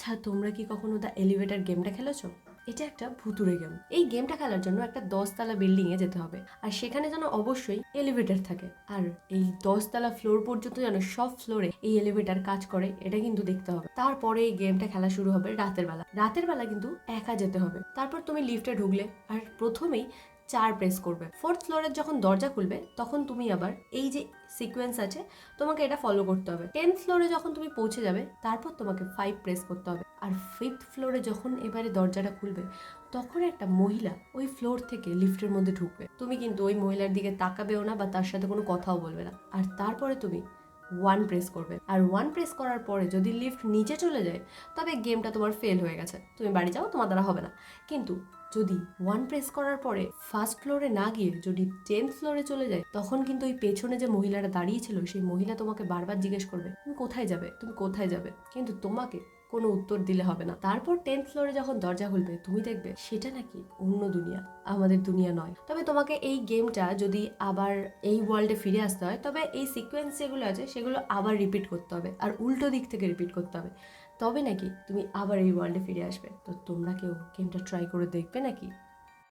আচ্ছা তোমরা কি কখনো দ্য এলিভেটর গেমটা খেলেছো? এটা একটা ভুতুরে গেম এই গেমটা খেলার জন্য একটা দশতলা বিল্ডিং এ যেতে হবে। আর সেখানে যেন অবশ্যই এলিভেটর থাকে। আর এই দশতলা ফ্লোর পর্যন্ত যেন সব ফ্লোরে এই এলিভেটর কাজ করে, এটা কিন্তু দেখতে হবে। তারপরে এই গেমটা খেলা শুরু হবে রাতের বেলা। রাতের বেলা কিন্তু একা যেতে হবে। তারপর তুমি লিফটে ঢুকলে, আর প্রথমেই চার প্রেস করবে। ফোর্থ ফ্লোরের যখন দরজা খুলবে, তখন তুমি আবার এই যে সিকোয়েন্স আছে, তোমাকে এটা ফলো করতে হবে। টেন্থ ফ্লোরে যখন তুমি পৌঁছে যাবে, তারপর তোমাকে ফাইভ প্রেস করতে হবে। আর ফিফথ ফ্লোরে যখন এবারে দরজাটা খুলবে, তখন একটা মহিলা ওই ফ্লোর থেকে লিফটের মধ্যে ঢুকবে। তুমি কিন্তু ওই মহিলার দিকে তাকাবেও না বা তার সাথে কোনো কথাও বলবে না। আর তারপরে তুমি ওয়ান প্রেস করবে। আর ওয়ান প্রেস করার পরে যদি লিফট নিচে চলে যায়, তবে গেমটা তোমার ফেল হয়ে গেছে। তুমি বাড়ি যাও, তোমার দ্বারা হবে না। কিন্তু যদি ওয়ান প্রেস করার পরে ফার্স্ট ফ্লোরে না গিয়ে যদি টেন্থ ফ্লোরে চলে যায়, তখন কিন্তু ওই পেছনে যে মহিলাটা দাঁড়িয়েছিল সেই মহিলা তোমাকে বারবার জিজ্ঞেস করবে, তুমি কোথায় যাবে? তুমি কোথায় যাবে? কিন্তু তোমাকে কোনো উত্তর দিলে হবে না। তারপর টেন্থ ফ্লোরে যখন দরজা খুলবে, তুমি দেখবে সেটা নাকি অন্য দুনিয়া, আমাদের দুনিয়া নয়। তবে তোমাকে এই গেমটা যদি আবার এই ওয়ার্ল্ডে ফিরে আসতে হয়, তবে এই সিকোয়েন্স যেগুলো আছে, সেগুলো আবার রিপিট করতে হবে আর উল্টো দিক থেকে রিপিট করতে হবে। তবে নাকি তুমি আবার এই ওয়ার্ল্ডে ফিরে আসবে? তো তোমরা কেউ গেমটা ট্রাই করে দেখবে নাকি?